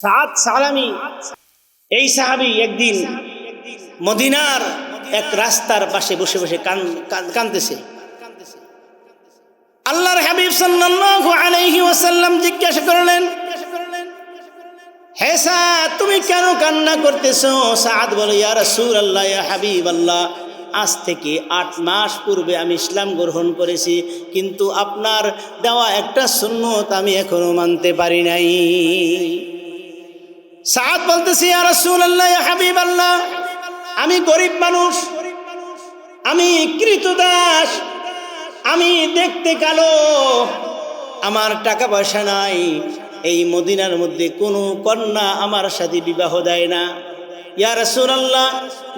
সাদ সালামি। এই সাহাবি একদিন মদিনার এক রাস্তার পাশে বসে বসে কাঁদতেছে আল্লাহর হাবিব ওয়াসাল্লাম জিজ্ঞাসা করলেন, হে সাদ, তুমি কেন কান্না করতেছো? সাদ বলে, ইয়া রাসূলুল্লাহ, ইয়া হাবিবাল্লাহ, আজ থেকে আট মাস পূর্বে আমি ইসলাম গ্রহণ করেছি, কিন্তু আপনার দেওয়া একটা সুন্নত আমি এখনও মানতে পারি নাই। সাদ বলতেছি আমি গরিব মানুষ, আমি কৃতদাস, আমি দেখতে কালো, আমার টাকা পয়সা নাই, এই মদিনার মধ্যে কোনো কন্যা আমার সাথে বিবাহ দেয় না। ইয়া রাসূলুল্লাহ,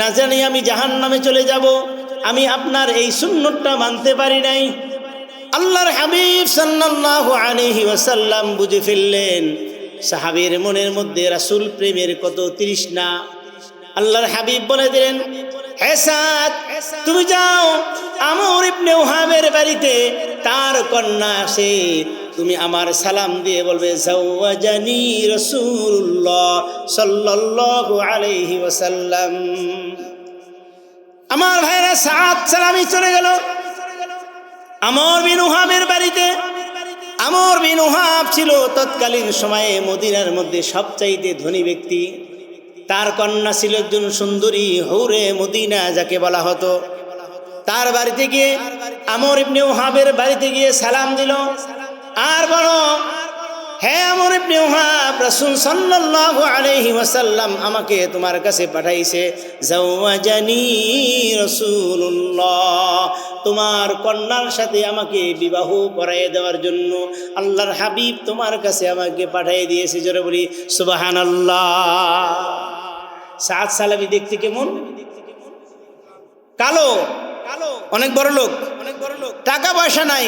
না জানি আমি জাহান নামে চলে যাব, আমি আপনার এই সুন্নতটা মানতে পারি নাই। আল্লাহর হাবিব সাল্লাল্লাহু আলাইহি ওয়াসাল্লাম বুঝে ফেললেন সাহাবীর মনের মধ্যে রাসুল প্রেমের কত তৃষ্ণা। আল্লাহর হাবিব বলে দিলেন হেসাদ তুমি যাও, আমর ইবনে ওহাবের বাড়িতে, তার কন্যা আসে, তুমি আমার সালাম দিয়ে বলবে, জাওয়াজানি রাসূলুল্লাহ সাল্লাল্লাহু আলাইহি ওয়াসাল্লাম। আমার ভাইরা সাত সালামি চলে গেল। আমর বিন ওহাবের বাড়িতে আমর বিন ওহাব ছিল তৎকালীন সময়ে মদিনার মধ্যে সবচাইতে ধনী ব্যক্তি। তার কন্যা ছিল একজন সুন্দরী হৌরে মদিনা, যাকে বলা হতো। তার বাড়িতে গিয়ে আমর ইবনে ওহাবের বাড়িতে গিয়ে সালাম দিল। হ্যাঁ আমর আমাকে তোমার কাছে পাঠাইছে তোমার কন্যার সাথে আমাকে বিবাহ করাইয়ে দেওয়ার জন্য। আল্লাহর হাবিব তোমার কাছে আমাকে পাঠিয়ে দিয়েছে, জোরে বলি, সুবহানাল্লাহ সাত সালাবি দেখতে কেমন? কালো? কালো অনেক বড় লোক অনেক বড় লোক। টাকা পয়সা নাই।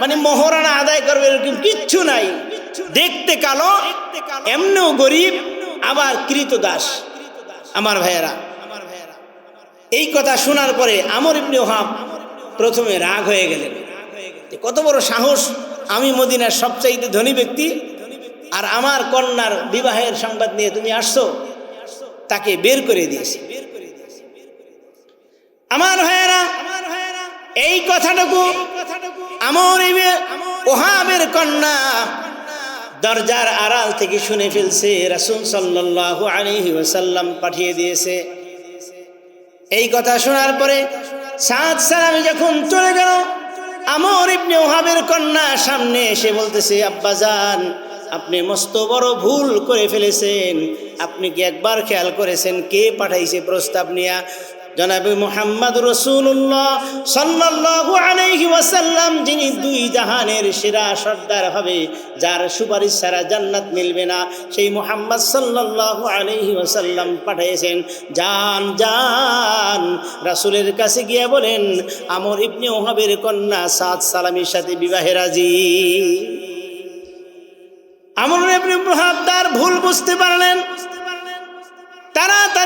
মানে মোহরানা আদায় করবে এরকম কিচ্ছু নাই। দেখতে কালো, এমনিও গরিব, আবার কৃত দাস আমার ভাইয়েরা, এই কথা শোনার পরে আমর ইবনে ওহাব প্রথমে রাগ হয়ে গেলেন। কত বড় সাহস, আমি মদিনার সবচাইতে ধনী ব্যক্তি, আর আমার কন্যার বিবাহের সংবাদ নিয়ে তুমি আসছো, তাকে বের করে দিয়েছে। আমার ভাইয়েরা, এই কথাটুকু আমর ওহাবের কন্যা দরজার আড়াল থেকে শুনে ফেলছে রাসূল সাল্লাল্লাহু আলাইহি ওয়াসাল্লাম পাঠিয়ে দিয়েছে। এই কথা শোনার পরে সাদ সালামি যখন চলে গেল, আমর ইবনে ওহাবের কন্যা সামনে এসে বলতেছে আব্বাজান আপনি মস্ত বড় ভুল করে ফেলেছেন। আপনি কি একবার খেয়াল করেছেন কে পাঠাইছে প্রস্তাব নিয়া? জনাবে মোহাম্মদ রসুল্লাহ সাল্লাল্লাহু আলাইহি ওয়াসাল্লাম, যিনি দুই জাহানের সেরা সর্দার হবে, যার সুপারিশ ছাড়া জান্নাত মিলবে না, সেই মোহাম্মদ সাল্লাল্লাহু আলাইহি ওয়াসাল্লাম পাঠিয়েছেন। যান যান, রাসুলের কাছে গিয়ে বলেন, আমর ইবনে ওহাবের কন্যা সাদ সালামির সাথে বিবাহে রাজি? আমর ইবনে ওহাব তার ভুল বুঝতে পারলেন।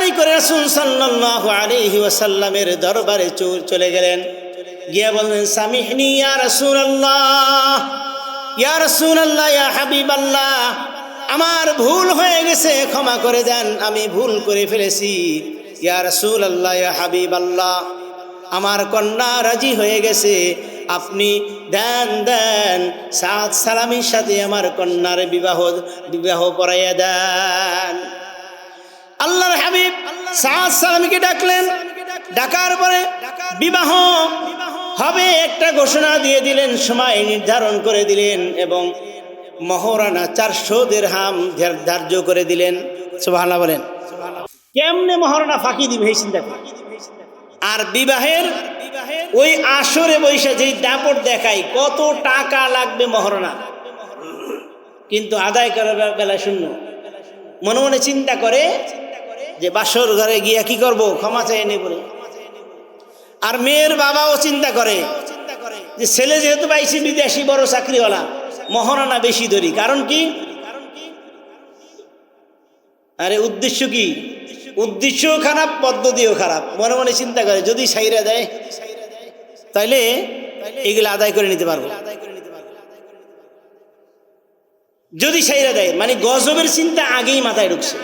তাড়াতাড়ি করে রাসূল সাল্লাল্লাহু আলাইহি ওয়াসাল্লামের দরবারে চো- চলে গেলেন। গিয়া বললেন, সামিহনি ইয়া রাসূলুল্লাহ ইয়া রাসূলুল্লাহ, ইয়া হাবিবাল্লাহ, আমার ভুল হয়ে গেছে, ক্ষমা করে দেন, আমি ভুল করে ফেলেছি। ইয়া রাসূলুল্লাহ, ইয়া হাবিবাল্লাহ, আমার কন্যা রাজি হয়ে গেছে, আপনি দেন দেন, সাত সালামির সাথে আমার কন্যার বিবাহ বিবাহ পড়াইয়া দেন। আল্লাহর হাবিব সালামকে ডাকলেন। ডাকার পরে বিবাহ হবে একটা ঘোষণা দিয়ে দিলেন, সময় নির্ধারণ করে দিলেন এবং মহরানা চারশো দেড়হাম ধার্য করে দিলেন। সুবহানাল্লাহ বলেন। কেমনে মহরানা ফাঁকি দিবে চিন্তা। আর বিবাহের ওই আসরে বৈশা যেই দাপট দেখায়, কত টাকা লাগবে মহরণা কিন্তু আদায় করার বেলা শূন্য। মনে মনে চিন্তা করে যে বাসর ঘরে গিয়া কি করব? ক্ষমা চাই নেব আর মেয়ের বাবাও চিন্তা করে যে ছেলে যেহেতু পাইছি বিদেশি, বড় চাকরিওয়ালা, মহারানা বেশি ধরি কারণ কি? আরে উদ্দেশ্য কি? উদ্দেশ্যও খারাপ, পদ্ধতিও খারাপ। মনে মনে চিন্তা করে, যদি সাইরা দেয়, তাইলে এগুলো আদায় করে নিতে পারব। যদি সাইরা দেয় মানে গজবের চিন্তা আগেই মাথায় ঢুকছে।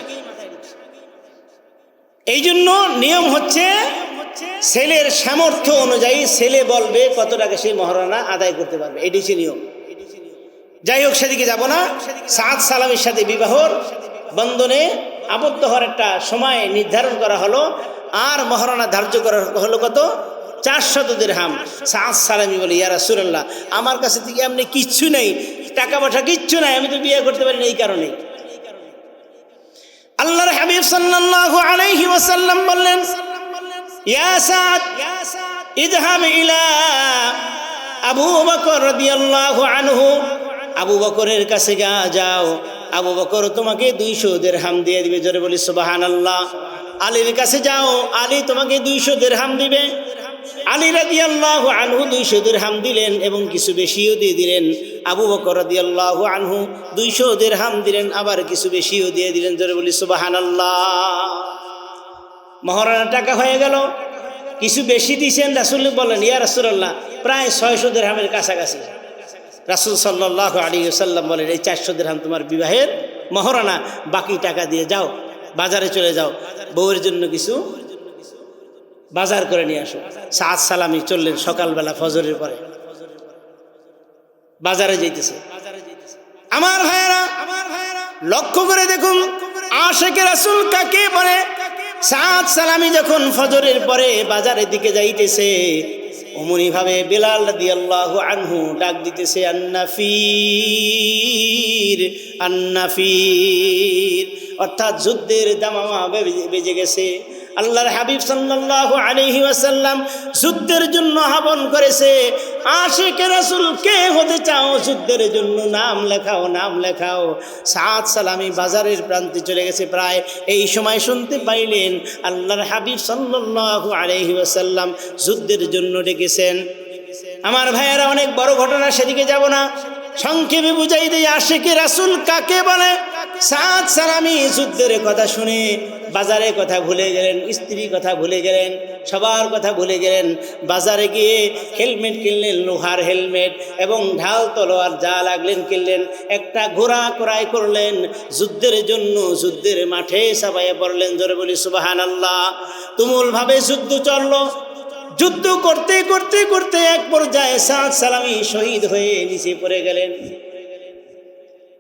এই জন্য নিয়ম হচ্ছে ছেলের সামর্থ্য অনুযায়ী ছেলে বলবে কত টাকা সেই মহারণা আদায় করতে পারবে। এটি হচ্ছে নিয়ম। যাই হোক, সেদিকে যাব না। সাদ সালামের সাথে বিবাহর বন্ধনে আবদ্ধ হওয়ার একটা সময় নির্ধারণ করা হলো। আর মহারণা ধার্য করা হলো কত? চারশত হাম সাদ সালামি বলে ইয়ারা সুরাল্লাহ আমার কাছে থেকে এমনি কিচ্ছু নেই। টাকা পয়সা কিচ্ছু নাই, আমি তো বিয়ে করতে পারি না এই কারণে আল্লাহর হাবিব সাল্লাল্লাহু আলাইহি ওয়াসাল্লাম বললেন, ইয়া সাদ, ইযহাব ইলা আবু বকর রাদিয়াল্লাহু আনহু। আবু বকরের কাছে গা যাও। আবু বকর তোমাকে দুইশো দেড়হাম দিয়ে দিবে। জোরে বলি, সুবহানাল্লাহ। আলীর কাছে যাও। আলী তোমাকে দুইশো দেড়হাম দিবে। আলী রাদিয়াল্লাহু আনহু দুইশো দেড়হাম দিলেন এবং কিছু বেশিও দিয়ে দিলেন। আবু বকর রাদিয়াল্লাহু আনহু দুইশো দেড়হাম দিলেন, আবার কিছু বেশিও দিয়ে দিলেন। জোরে বলি, সুবহানাল্লাহ। মহারানা, টাকা হয়ে গেল। কিছু বেশি দিয়েছেন, রাসুল বলেন, ইয়া রাসুল্লাহ প্রায় ছয়শো দেড়হামের কাছাকাছি। রাসুল সাল্লাহ আলী সাল্লাম বলেন, এই চারশো দেড়হাম তোমার বিবাহের মহারানা, বাকি টাকা দিয়ে যাও, বাজারে চলে যাও। বউয়ের জন্য কিছু বাজার করে নিয়ে আসো। সাত সালামি চললেন সকালবেলা ফজরের পরে। বাজারে যাইতেছে। আমার ভাইয়েরা আমার ভাইয়েরা লক্ষ্য করে দেখুন আশেকের রাসুল কাকে বলে? সাত সালামি যখন ফজরের পরে বাজারের দিকে যাইতেছে অমনি ভাবে বেলাল রাদিয়াল্লাহু আনহু ডাক দিতেছে আন্নাফির আন্নাফির অর্থাৎ যুদ্ধের দামামা বেজে গেছে। আল্লাহর হাবিব সাল্লাল্লাহু আলাইহি ওয়াসাল্লাম যুদ্ধের জন্য আহ্বান করেছে, আশিকে রাসূল কে হতে চাও? যুদ্ধের জন্য নাম লেখাও নাম লেখাও। সাত সালামি বাজারের প্রান্তে চলে গেছে প্রায়। এই সময় শুনতে পাইলেন আল্লাহর হাবিব সাল্লাল্লাহু আলাইহি ওয়াসাল্লাম যুদ্ধের জন্য ডেকেছেন। আমার ভাইয়েরা, অনেক বড় ঘটনা, সেদিকে যাব না। সংক্ষেপে বুঝাই দেয় আশেকে রাসুল কাকে বলে? সাত সালামি যুদ্ধের কথা শুনে বাজারের কথা ভুলে গেলেন স্ত্রীর কথা ভুলে গেলেন, সবার কথা ভুলে গেলেন, বাজারে গিয়ে হেলমেট কিনলেন, লোহার হেলমেট এবং ঢাল, তলোয়ার যা লাগলেন কিনলেন, একটা ঘোড়া ক্রয় করলেন, যুদ্ধের জন্য যুদ্ধের মাঠে সাবাইয়ে পড়লেন, জোরে বলি সুবাহান আল্লাহ তুমুলভাবে যুদ্ধ চলল। যুদ্ধ করতে করতে করতে এক পর্যায়ে সাদ সালামি শহীদ হয়ে নিচে পড়ে গেলেন।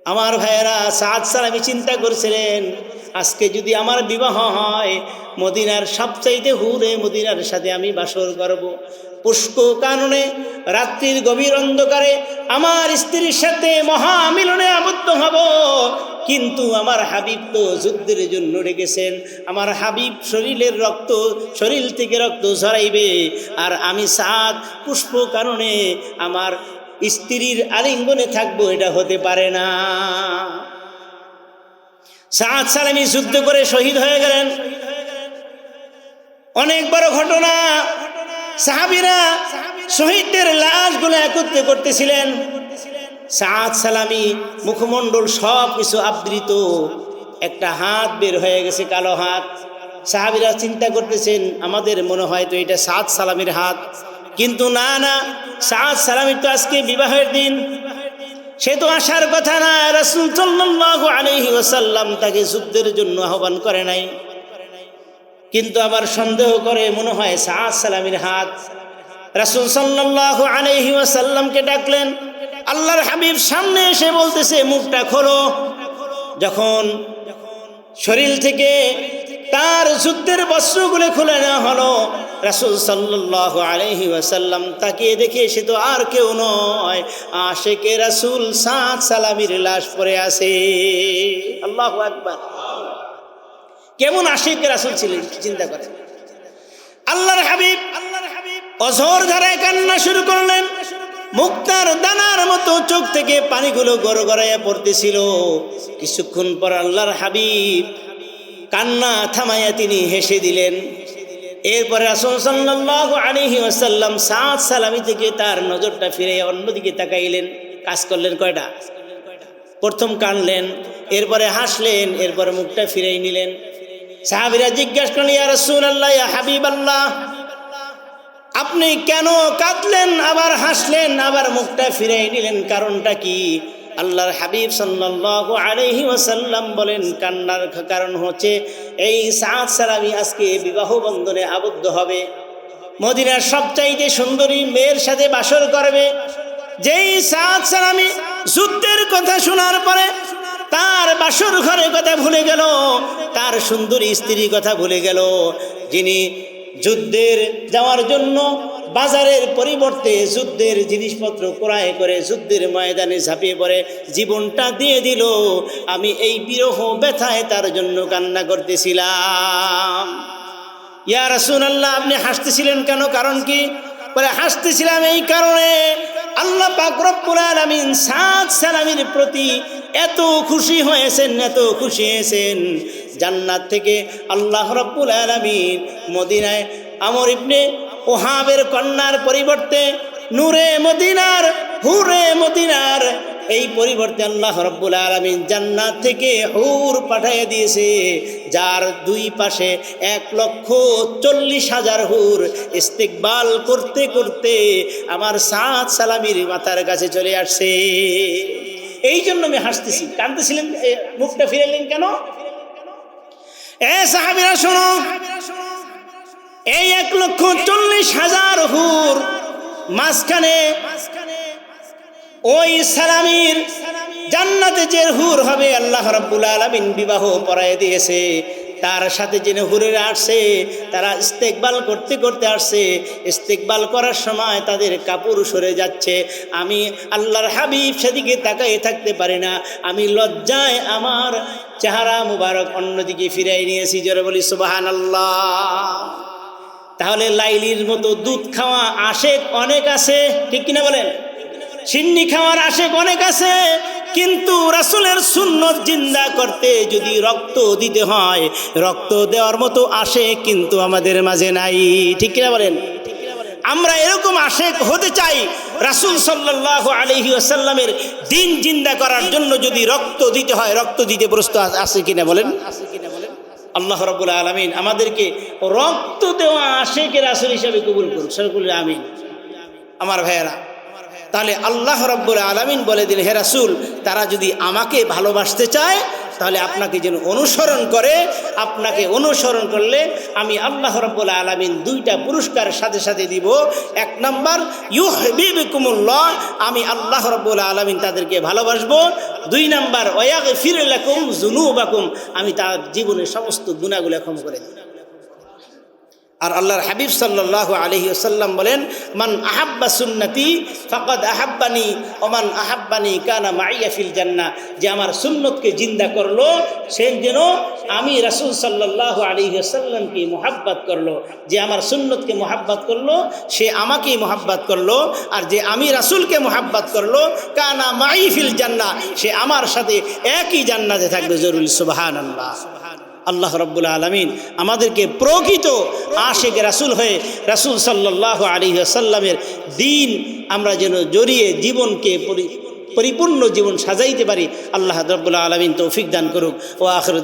আমার ভাইয়েরা সাদ সালামি চিন্তা করছিলেন, আজকে যদি আমার বিবাহ হয়, মদিনার সবচাইতে হুরে মদিনার সাথে আমি বাসর করব। পুষ্প কাননে, রাত্রির গভীর অন্ধকারে আমার স্ত্রীর সাথে মহামিলনে আবদ্ধ হব। কিন্তু আমার হাবিব তো যুদ্ধের জন্য রেখেছেন আমার হাবিব শরীরের রক্ত, শরীর থেকে রক্ত ঝরাইবে। আর আমি সাত পুষ্প কারণে আমার স্ত্রীর আলিঙ্গনে থাকব, এটা হতে পারে না। সাত সালামি যুদ্ধ করে শহীদ হয়ে গেলেন। অনেক বড় ঘটনা। সাহাবিরা শহীদদের লাশগুলো একত্রে করতেছিলেন। সাত সালামি মুখমণ্ডল সব কিছু আবৃত। একটা হাত বের হয়ে গেছে কালো হাত। সাহাবিরা চিন্তা করতেছেন, আমাদের মনে হয় তো এটা সাত সালামির হাত। কিন্তু না না সাত সালামির তো আজকে বিবাহের দিন। সে তো আসার কথা না, রাসুল সাল্লাল্লাহু আলাইহি ওয়াসাল্লাম তাকে যুদ্ধের জন্য আহ্বান করে নাই। কিন্তু আবার সন্দেহ করে, মনে হয় সাত সালামির হাত। রাসুল সাল্লাল্লাহু আলাইহি ওয়াসাল্লামকে ডাকলেন, আল্লাহর হাবিব সামনে এসে বলতেছে, মুখটা খোলো। যখন শরীর থেকে তার যুদ্ধের বস্ত্রগুলো খুলে নেওয়া হলো। রাসুল সাল্লাহ আলহি ওয়াসাল্লাম তাকিয়ে দেখে সে তো আর কেউ নয়। আশেকে রাসুল সাত সালামির লাশ পরে আসে আল্লাহ আকবার। কেমন আশেকে রাসুল ছিলেন চিন্তা করে আল্লাহর হাবিব আল্লাহর হাবিব। অঝর ধারায় কান্না শুরু করলেন। মুক্তার দানার মতো চোখ থেকে পানিগুলো গড় গড়াইয়া পড়তেছিল। কিছুক্ষণ পর আল্লাহর হাবিব কান্না থামাইয়া তিনি হেসে দিলেন। এরপরে রাসূল সাল্লাল্লাহু আলাইহি ওয়াসাল্লাম সাত সালামি থেকে তার নজরটা ফিরে অন্যদিকে তাকাইলেন। কাজ করলেন কয়টা? প্রথম কানলেন, এরপরে হাসলেন, এরপরে মুখটা ফিরেই নিলেন। সাহাবিরা জিজ্ঞাসা করলেন, ইয়া আল্লাহ ইয়া হাবিবাল্লাহ, আপনি কেন কাঁদলেন, আবার হাসলেন, আবার মুখটা ফিরাই নিলেন, কারণটা কি? আল্লাহর হাবিব সাল্লাল্লাহু আলাইহি ওয়াসাল্লাম বলেন, কান্নার কারণ হচ্ছে এই সাদ সালামি আজকে বিবাহ বন্ধনে আবদ্ধ হবে। মদিনার সবচাইতে সুন্দরী মেয়ের সাথে বাসর করবে। যেই সাদ সালামি যুদ্ধের কথা শোনার পরে তার বাসর ঘরের কথা ভুলে গেল, তার সুন্দরী স্ত্রীর কথা ভুলে গেল। যিনি যুদ্ধের যাওয়ার জন্য বাজারের পরিবর্তে যুদ্ধের জিনিসপত্র ক্রয় করে যুদ্ধের ময়দানে ঝাঁপিয়ে পড়ে, জীবনটা দিয়ে দিল। আমি এই বিরহ ব্যথায় তার জন্য কান্না করতেছিলাম। ইয়ার ইয়া রাসূলুল্লাহ, আপনি হাসতেছিলেন কেন? কারণ কি? বলে, হাসতেছিলাম এই কারণে আল্লাহ পাক রব্বুল আলামিন সাত সালামির প্রতি এত খুশি হয়েছেন, এত খুশি হয়েছেন। জান্নাত থেকে আল্লাহ রব্বুল আলামিন মদিনায় আমর ইবনে ওহাবের কন্যার পরিবর্তে নূরে মদিনার, হুরে মদিনার, এই পরিবর্তে আল্লাহ রব্বুল আলমিন জান্নাত থেকে হুর পাঠিয়ে দিয়েছে, যার দুই পাশে এক লক্ষ চল্লিশ হাজার হুর ইস্তেকবাল করতে করতে আমার সাত সালামির মাথার কাছে চলে আসছে। এই জন্য আমি হাসতেছি কানতেছিলেন মুখটা ফিরালেন কেন? এ সাহাবিরা শোনো এই এক লক্ষ চল্লিশ হাজার হুর মাঝখানে ওই সালামির জান্নাতে যে হুর হবে, আল্লাহ রাব্বুল আলামিন বিবাহ পড়ায় দিয়েছে। তার সাথে যে হুরেরা আসছে, তারা ইস্তেকবাল করতে করতে আসছে। ইস্তেকবাল করার সময় তাদের কাপড় সরে যাচ্ছে। আমি আল্লাহর হাবিব সেদিকে তাকাই থাকতে পারি না। আমি লজ্জায় আমার চেহারা মুবারক অন্যদিকে ফিরাই নিয়েছি। জোরে বলি সুবাহান আল্লাহ তাহলে লাইলির মতো দুধ খাওয়া আশেক অনেক আছে, ঠিক কিনা বলেন? সিন্নি খাওয়ার আশেক অনেক আছে, কিন্তু রাসুলের সুন্নত জিন্দা করতে যদি রক্ত দিতে হয়, রক্ত দেওয়ার মতো আসে কিন্তু আমাদের মাঝে নাই, ঠিক কিনা বলেন? আমরা এরকম আশেক হতে চাই, রাসুল সাল্লাহ আলহি আসাল্লামের দিন জিন্দা করার জন্য যদি রক্ত দিতে হয়, রক্ত দিতে প্রস্তুত আছে কিনা বলেন? আল্লাহ রবুল আলমিন আমাদেরকে রক্ত দেওয়া আশেকের আসল হিসাবে কবুল করুন সরকুল আমিন। আমার ভাইয়েরা, তাহলে আল্লাহ রব্বুল আলমিন বলে দিল হে রাসুল, তারা যদি আমাকে ভালোবাসতে চায় তাহলে আপনাকে যেন অনুসরণ করে, আপনাকে অনুসরণ করলে আমি আল্লাহ রব্বুল আলমিন দুইটা পুরস্কারের সাথে সাথে দিব। এক নম্বর ইউহবিবকুমুল্লাহ আমি আল্লাহ রব্বুল আলমিন তাদেরকে ভালোবাসবো। দুই নম্বর ওয়াকে ফিরে ওয়াগ জুনু বাকুম আমি তার জীবনের সমস্ত গুণাগুলো ক্ষমা করে দিই আর আল্লাহর হাবিব সাল্লাহ আলহি আসাল্লাম বলেন, মান আহাব্বা সুন্নতি ফকদ আহাব্বানি ওমান আহাব্বানি কানা মাইয়া ফিল জান্না যে আমার সুন্নতকে জিন্দা করল, সে যেন আমি রাসুল সাল্লাহ আলহি আসাল্লামকে মোহাব্বাত করল। যে আমার সুন্নতকে মোহাব্বাত করল, সে আমাকেই মোহাব্বাত করল। আর যে আমি রাসুলকে মোহাব্বাত করল, কানা মাই ফিল জান্না সে আমার সাথে একই জান্নাতে থাকবে। জরুরি সুবাহান আল্লাহ আল্লাহ রব্বুল আলমিন আমাদেরকে প্রকৃত আশেক রাসুল হয়ে রাসুল সাল্লাহ আলী সাল্লামের দিন আমরা যেন জড়িয়ে জীবনকে পরিপূর্ণ জীবন সাজাইতে পারি, আল্লাহ রব্বুল আলমিন তৌফিক দান করুক। ও আখর